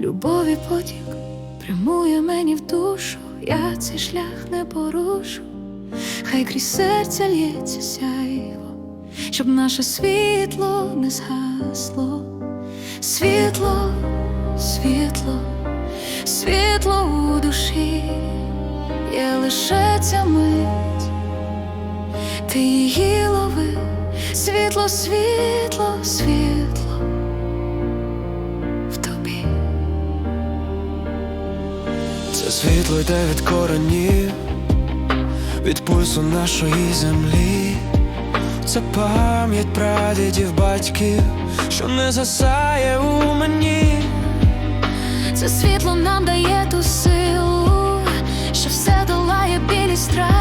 любові потік прямує мені в душу, я цей шлях не порушу, хай крізь серця лється сяйво, щоб наше світло не згасло, світло, світло, світло у душі, є лише ця мить, ти її лови, світло, світло, світло Це світло йде від коренів, від пульсу нашої землі. Це пам'ять прадідів батьків, що не засає у мені. Це світло нам дає ту силу, що все долає білі страх.